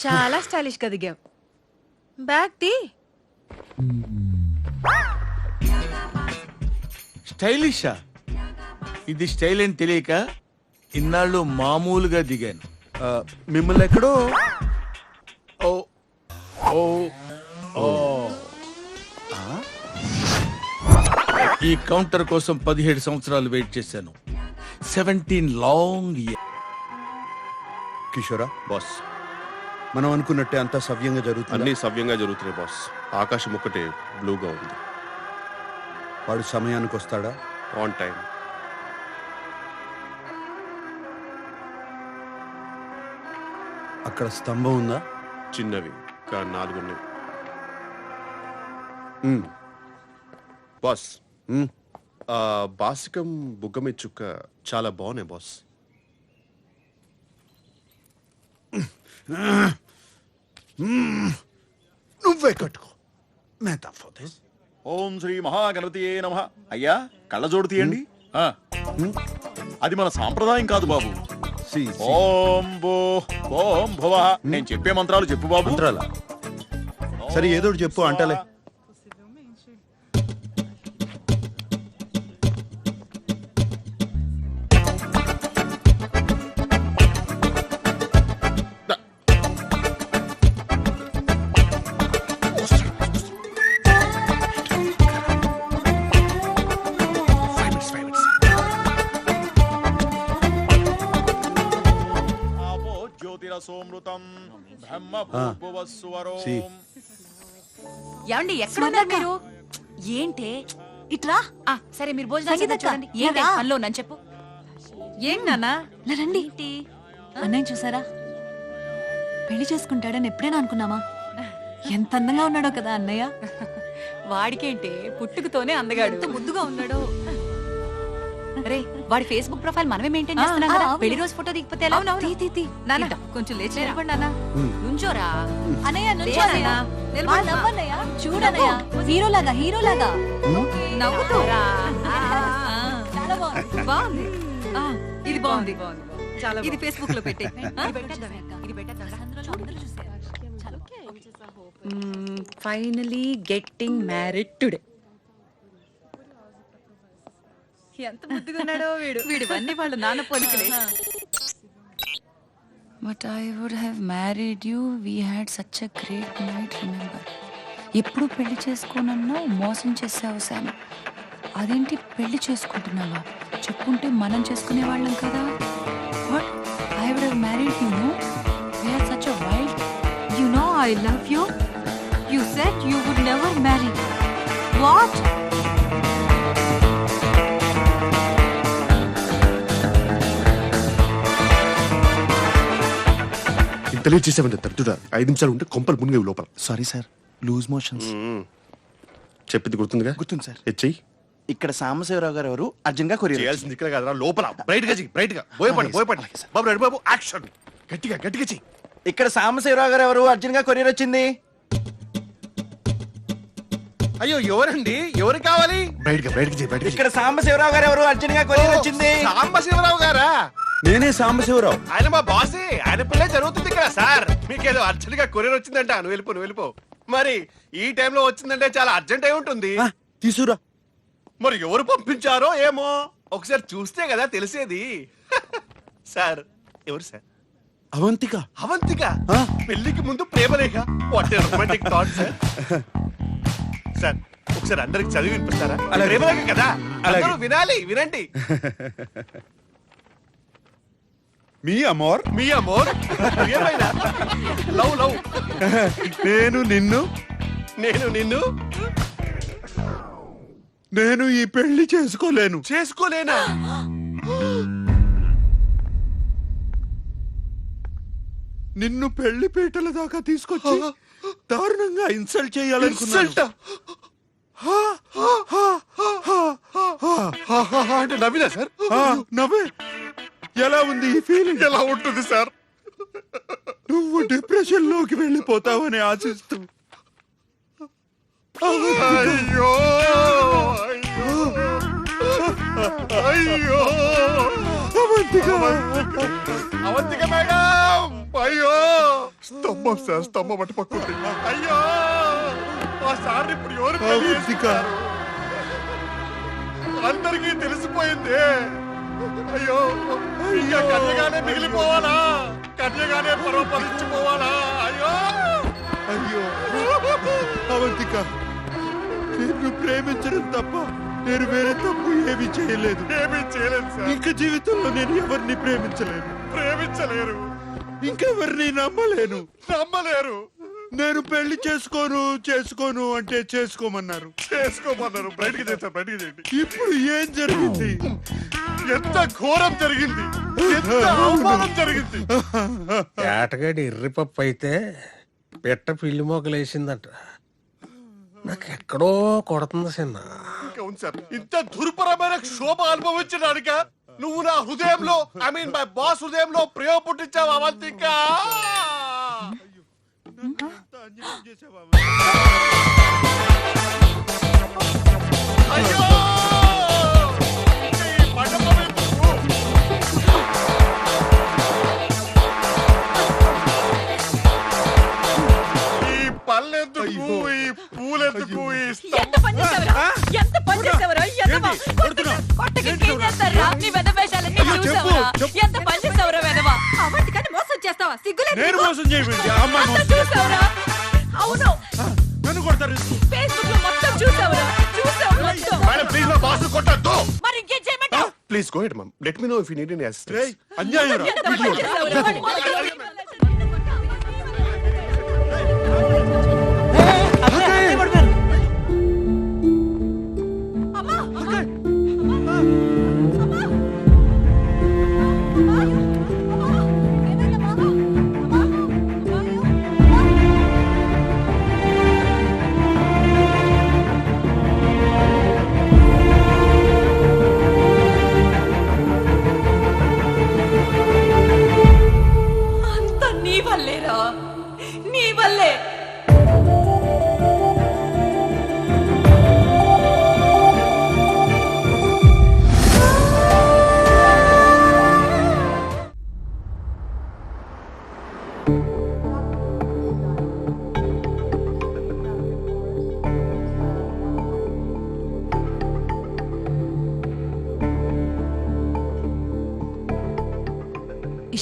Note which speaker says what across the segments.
Speaker 1: చాలా స్టైలిష్గా దిగావు. బ్యాగ్ తీ.
Speaker 2: స్టైలిషా? ఇది స్టైల్ అని తెలియక ఇన్నాళ్ళు మామూలుగా దిగాను.
Speaker 3: ఆ, మిమ్మల్ని ఎక్కడో
Speaker 2: ఓ ఓ ఓ. ఈ కౌంటర్ కోసం పదిహేడు సంవత్సరాలు వెయిట్ చేశాను. సెవెంటీన్ లాంగ్ ఇయర్
Speaker 3: కిషోరా
Speaker 4: బాస్.
Speaker 3: మనం అనుకున్నట్టే అంతా సవ్యంగా జరుగుతుంది?
Speaker 4: అన్ని సవ్యంగా జరుగుతున్నాయి బాస్. ఆకాశం ఒక్కటే బ్లూగా ఉంది.
Speaker 3: వాడు సమయానికి వస్తాడా?
Speaker 4: ఆన్ టైం
Speaker 3: అక్కడ స్తంభం ఉందా?
Speaker 4: చిన్నవి ఇంకా నాలుగున్నాయి
Speaker 3: ఉమ్,
Speaker 4: బాస్.
Speaker 3: ఉమ్.
Speaker 4: ఆ బాసికం బుగ్గమి చుక్క చాలా బాగున్నాయి బాస్.
Speaker 3: నువ్వే కట్టుకో. మేతా ఫోటోస్
Speaker 5: ఓం శ్రీ మహాగణపతియే నమ. అయ్యా కళ్ళజోడు తీయండి. ఆ, అది మన సాంప్రదాయం కాదు బాబు. ఓం భూ ఓం భువ. నేను చెప్పే మంత్రాలు చెప్పు బాబు.
Speaker 3: మంత్రాల? సరే ఏదో ఒకటి చెప్పు అంటలే.
Speaker 5: జ్యోతిరసోమృతం బ్రహ్మ.
Speaker 1: ఏమండి ఎక్కడ ఉన్నారు మీరు?
Speaker 6: ఏంటే? ఇట్రా
Speaker 1: ఆ సరే మీరు భోజనం
Speaker 6: సంగీతక్క,
Speaker 1: చూడండి. ఏంటి?
Speaker 6: రా.
Speaker 1: పనిలో ఉన్నాను చెప్పు. ఏంటి నాన్న?
Speaker 6: ఇలా రండి. అన్నయ్య చూసారా? పెళ్ళి చేసుకుంటాడని ఎప్పుడైనా అనుకున్నామా? ఎంత అందంగా ఉన్నాడో కదా అన్నయ్య.
Speaker 1: వాడికేంటి పుట్టుకతోనే అందగాడు.
Speaker 6: ఎంత ముద్దుగా ఉన్నాడో.
Speaker 1: రే వాడి ఫేస్బుక్ ప్రొఫైల్ మనమే మెయింటైన్ చేస్తున్నాం కదా. పెళ్ళి రోజు ఫోటో దిగిపోతే ఎలా?
Speaker 6: తీ, తీ, తీ.
Speaker 1: నాన్న. కొంచెం లేచి నిలబడి నాన్న నుంచోరా?
Speaker 6: అన్నయ్య
Speaker 1: లే
Speaker 6: నుంచో. అన్నయ్య.
Speaker 1: నిలబడు.
Speaker 6: నవ్వన్నయ్య. చూడన్నయ్య. హీరోలాగా హీరోలాగా.
Speaker 1: నవ్వుతూ
Speaker 6: చాలా బాగుంది.
Speaker 1: బాగుంది. ఆ, ఇది బాగుంది. చాలా ఇది ఫేస్బుక్లో పెట్టి. ఫైనలీ గెట్టింగ్ మ్యారీడ్ టుడే ఎంత ముద్దుగా ఉన్నాడో వీడు వీడివన్నీ వాళ్ళ నాన్న పోలికలే. But I would have married you we had such a great night remember ఎప్పుడు పెళ్ళి చేసుకోనన్నా మోసం చేసావు శామ్. అదేంటి పెళ్ళి చేసుకుంటున్నావా? చెప్పుంటే మనం చేసుకునే వాళ్ళం కదా what I would have married you no we are such a wild you know I love you you set you would never marry what
Speaker 4: చేసామంటే తట్టుడా ఐదు నిమిషాలు ఉంటే కొంపలు మునిగేవి లోపల.
Speaker 7: సారీ సార్ లూజ్ మోషన్స్
Speaker 4: చెప్పింది గుర్తుందిగా?
Speaker 7: గుర్తుంది సార్
Speaker 4: హెచ్ఐ
Speaker 7: ఇక్కడ సాంబశివరావు గారు ఎవరు? అర్జున్గా కొరియర్
Speaker 4: చేయాల్సింది ఇక్కడ కాదురా లోపల. బ్రైట్గా చెయ్యి బ్రైట్గా
Speaker 7: అలాగే సార్.
Speaker 4: బాబు రెడ్డి బాబు యాక్షన్. గట్టిగా గట్టిగా చెయ్యి.
Speaker 7: ఇక్కడ సాంబశివరావు గారు ఎవరు? అర్జున్గా కొరియర్ వచ్చింది.
Speaker 4: అయ్యో ఎవరండి? ఎవరు కావాలి? బ్రైట్గా బ్రైట్గా చెయ్యి బ్రైట్
Speaker 7: ఇక్కడ సాంబశివరావు గారు ఎవరు? అర్జున్గా కొరియర్ వచ్చింది.
Speaker 4: సాంబశివరావు గారా?
Speaker 3: నేనే సాంబశివరావు.
Speaker 4: ఆయన మా బాసే. ఆయన పిల్లే జరుగుతుంది ఇక్కడ సార్. మీకేదో అర్జెంట్గా కొరియర్ వచ్చిందంట. నువ్వు వెళ్ళిపో నువ్వు వెళ్ళిపో. మరి ఈ టైంలో వచ్చిందంటే చాలా అర్జెంట్ అయి ఉంటుంది.
Speaker 3: ఆ, తీసురా
Speaker 4: మరి ఎవరు పంపించారో ఏమో? ఒకసారి చూస్తే కదా తెలిసేది. సార్ ఎవరు సార్?
Speaker 3: అవంతిక.
Speaker 4: అవంతిక?
Speaker 3: ఆ?
Speaker 4: పెళ్ళికి ముందు ప్రేమలేఖ. What romantic thought sir sir ఒకసారి అందరికి చదివి వినిపిస్తారా?
Speaker 3: అలాగే.
Speaker 4: ప్రేమలేఖ కదా.
Speaker 3: అలాగే.
Speaker 4: అందరూ వినాలి వినండి.
Speaker 3: మీ అమోర్
Speaker 4: మీ అమోర్ ఏమైనా లవ్ లవ్
Speaker 3: నేను నిన్ను
Speaker 4: నేను నిన్ను
Speaker 3: నేను ఈ పెళ్ళి చేసుకోలేను
Speaker 4: చేసుకోలేనా
Speaker 3: నిన్ను పెళ్ళి పీటల దాకా తీసుకొచ్చి దారుణంగా ఇన్సల్ట్ చేయాలనుకున్నాను
Speaker 4: ఇన్సల్ట్ అంటే నవ్వినా సార్
Speaker 3: నవ్వే ఎలా ఉంది ఈ ఫీలింగ్
Speaker 4: ఎలా ఉంటుంది సార్?
Speaker 3: నువ్వు డిప్రెషన్లోకి వెళ్ళిపోతావని ఆశిస్తూ.
Speaker 4: అయ్యో అయ్యో. అయ్యో
Speaker 3: అవంతిక.
Speaker 4: అవంతిక మేడం
Speaker 8: అయ్యో. స్తంభం సార్ స్తంభం అటు పక్కుంది అయ్యో. ఆ సార్ ఇప్పుడు ఎవరు
Speaker 3: అవంతిక.
Speaker 8: అందరికీ తెలిసిపోయింది. అయ్యో ఇంకా కన్యగానే మిగిలిపోవాలా? కన్యగానే పరోపరించిపోవాలా అయ్యో!
Speaker 3: అయ్యో అవంతిక నిన్ను ప్రేమించడం తప్ప నేను వేరే తప్పు ఏమీ చేయలేదు.
Speaker 8: ఏమీ చేయలేదు సార్.
Speaker 3: ఇంక జీవితంలో నేను ఎవరిని ప్రేమించలేను?
Speaker 8: ప్రేమించలేరు.
Speaker 3: ఇంకెవరిని నమ్మలేను.
Speaker 8: నమ్మలేరు.
Speaker 3: నేను పెళ్ళి చేసుకోను చేసుకోను అంటే చేసుకోమన్నారు.
Speaker 8: చేసుకోమన్నారు. బయటికి చేస్తారు బయటికి చేయండి.
Speaker 3: ఇప్పుడు ఏం జరిగింది?
Speaker 8: ఎంత ఘోరం జరిగింది? ఎంత అవమానం జరిగింది?
Speaker 9: ఏటగాడి ఎర్రిపప్పు అయితే పిట్ట పిల్లి మొగలేసిందంట నాకెక్కడో కొడుతుంది చిన్న
Speaker 8: అవును సార్? ఇంత దుర్భరమైన క్షోభ అనుభవించడానిక నువ్వు నా హృదయంలో ఐ మీన్ మై బాస్ హృదయంలో ప్రేమ పుట్టించావు అవంతిక? అయ్యో!
Speaker 1: సిగ్గులేదు
Speaker 3: నేను? మోసం చేయమండి ఆ అమ్మాయి మోసం
Speaker 1: చూసావురా? అవును
Speaker 3: నన్ను కొడతారు
Speaker 1: ఫేస్బుక్లో మొత్తం చూసావురా? చూసావు మొత్తం.
Speaker 8: మేడం ప్లీజ్ మా బాస్ కొట్టద్దు
Speaker 1: మరి ఇంకేం చేయమంటావు?
Speaker 8: Please go ahead mum let me know if you need any assistance
Speaker 3: అన్యాయం రా.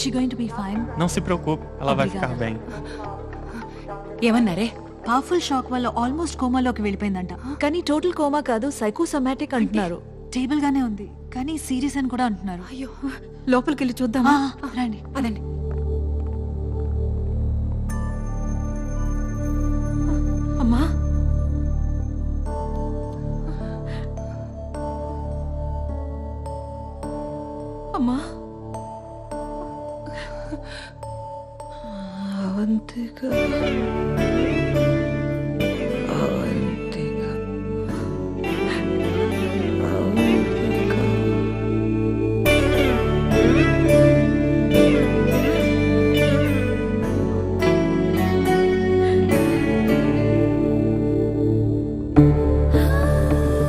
Speaker 1: She going to be fine?
Speaker 10: Não se preocupe, ela vai ficar bem.
Speaker 1: ఏమన్నారే?
Speaker 6: పవర్ఫుల్ షాక్ వల్ల ఆల్మోస్ట్ కోమాలోకి వెళ్ళిపోయిందంట. కానీ టోటల్ కోమా కాదు సైకోసమాటిక్ అంటున్నారు. స్టేబుల్ గానే ఉంది. కానీ సీరియస్ అని కూడా అంటున్నారు.
Speaker 1: అయ్యో లోపలికి వెళ్ళి చూద్దామా
Speaker 6: రండి
Speaker 1: అదండి అమ్మా. అమ్మా.
Speaker 11: అవంతిక